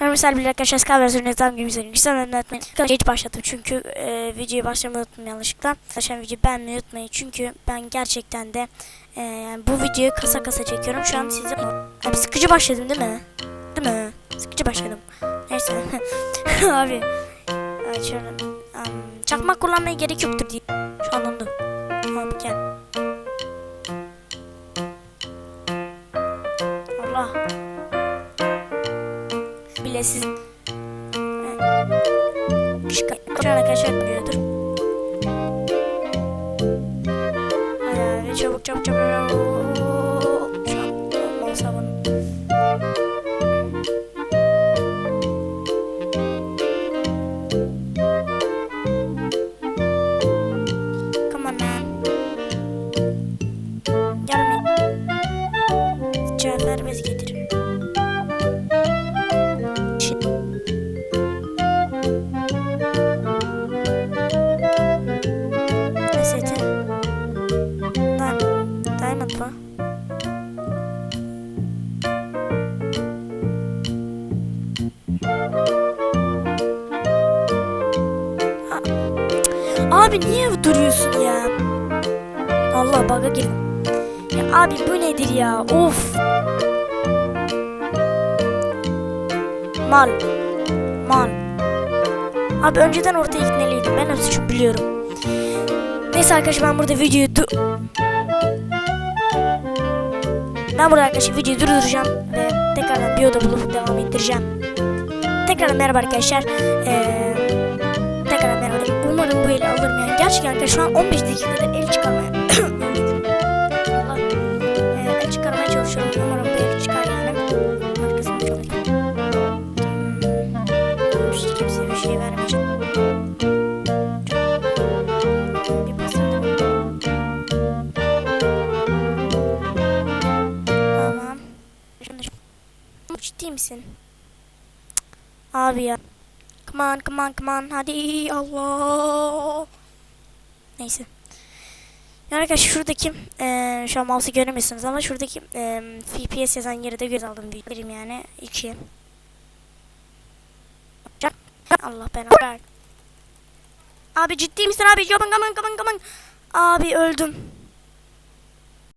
Ben mesela bir arkadaşlar Sky versiyonu tam gibi izledim. Güzel anlatmayın. Hiç başlattım çünkü e, videoyu başlamayı unuttum yanlışlıkla. Arkadaşlar videoyu beğenmeyi unutmayın çünkü ben gerçekten de e, yani bu videoyu kasa kasa çekiyorum. Şu an size Abi sıkıcı başladım değil mi? Değil mi? Sıkıcı başladım. Neyse. Abi. Şöyle. Um, çakmak kullanmaya gerek yoktur diye. Şu an oldu. Abi gel. Allah. Bile siz... Şıkka. Şu an arkadaşlar biliyordur. Hadi abi çabuk çabuk çabuk. Çabuk. Olsa bunu. Come on man. Yarın cevaplar bez getir. Diamond. Diamond mı? A- Abi niye duruyorsun ya? Allah baga girdim. Ya abi bu nedir ya? Of. Mal. Mal. Abi önceden ortaya gitmeliydim. Ben hepsi çok biliyorum. Neyse arkadaşlar ben burada videoyu Ben burada arkadaşlar videoyu durduracağım ve tekrardan bir oda bulup devam ettireceğim. Tekrardan merhaba arkadaşlar. Ee, tekrardan merhaba. Umarım bu eli alırım yani. Gerçekten arkadaşlar şu an 15 dakikada el çıkarmaya Ciddi misin? Abi ya. Come on, come on, come on. Hadi Allah. Neyse. Yani arkadaşlar şuradaki eee şu an mouse'u göremiyorsunuz ama şuradaki eee FPS yazan yeri de göz aldım büyüklerim yani. 2. Allah ben Abi ciddi misin abi? Come on, come on, come on, come on. Abi öldüm.